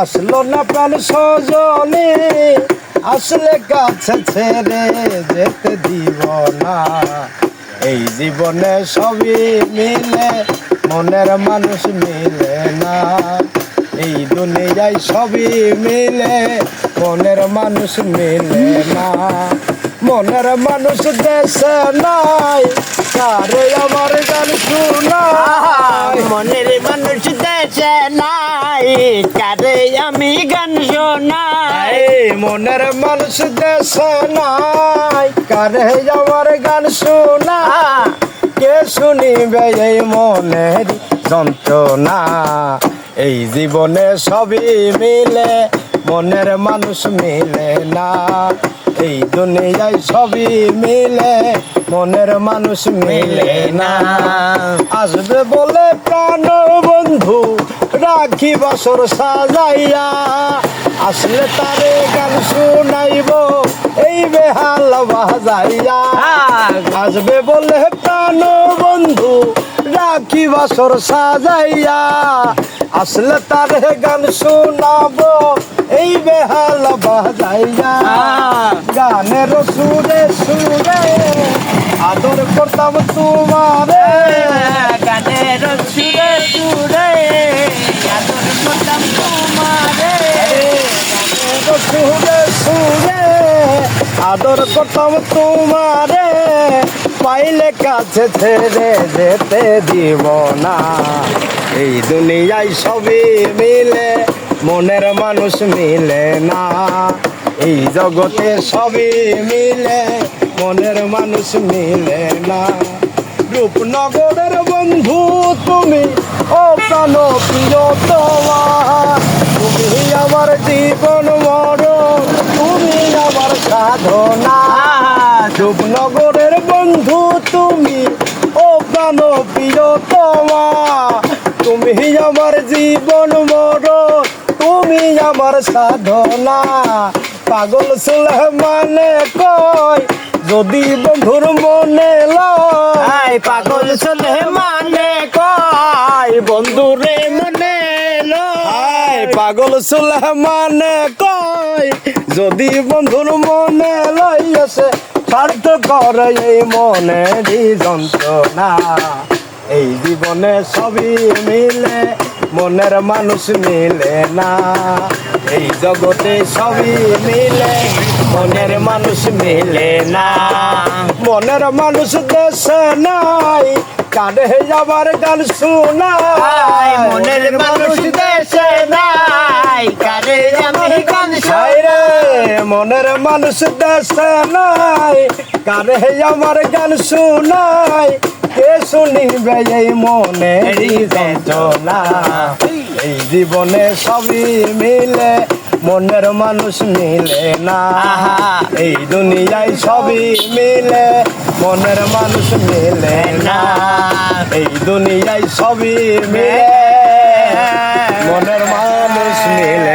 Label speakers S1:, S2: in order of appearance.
S1: আসলো না প্রাণ সজনে আসলে কাছে ছেড়ে যেতে দিব না। এই জীবনে সবই মিলে, মনের মানুষ মিলে না। এই দুনিয়ায় সবই মিলে, মনের মানুষ মিলে না। মনের মানুষ দেশে নাই কারে আমার গান শোনায়।
S2: কারে আমি গান শোনাই।
S1: মনের মানুষ দেশে নাই কারে আমার গান শোনা কে শুনিবে এই মনের যন্ত্রণা? এই জীবনে সবই মিলে মনের মানুষ মিলে না। এই দুনিয়ায় সবই মিলে মনের মানুষ মিলে না। আসবে বলে প্রাণ বন্ধু রাখি বছর সাজাইয়া আসলে তারে গান শুনাইব এই বেহাল বাজাইয়া। আসবে বলে প্রাণ বন্ধু রাখি বছর সাজাইয়া আসলে তারে গান শোনাবো এই বেহাল বাজাইয়া। গানের সুরে সুরে আদর করতাম তোমারে
S2: আদর করতাম তোমারে,
S1: পাইলে কাছে ছেড়ে যেতে দিব না। এই দুনিয়ায় সবই মিলে, মনের মানুষ মিলে না। এই জগতে সবই মিলে, মনের মানুষ মিলে না। রূপনগরের বন্ধু তুমি, ও প্রাণ প্রিয় তোমার তুমি আমার জীবন আমার সাধনা। রূপনগরের বন্ধু তুমি, ও প্রাণ প্রিয় তুমি আমার জীবন মরণ, তুমি আমার সাধনা। পাগল সুলেমানে কয়, যদি বন্ধুর মনে লয়।
S2: পাগল চলে মানে কয়, বন্ধুরে মনে
S1: পাগল সুলেমানে কয়? যদি বন্ধুর মনে লইয়াছে স্বার্থ করে এই মনেরই যন্ত্রণা। এই জীবনে সবই মিলে মনের মানুষ মিলে না। এই জগতে সবই মিলে মনের মানুষ মিলে না। মনের মানুষ দেশে নাই কাঁধে যাবার গান শোনায়।
S2: মনের মানুষ দেশে নাই। আমি গান
S1: মনের মানুষ দেশে নাই। কারে আমার গান শোনাই। কে শুনিবে এই যন্ত্রণা এই জীবনে সবই মিলে মনের মানুষ মিলে না। এই দুনিয়ায় সবই মিলে মনের মানুষ মিলে না। এই দুনিয়ায় সবই মিলে। মনের মানুষ মিলে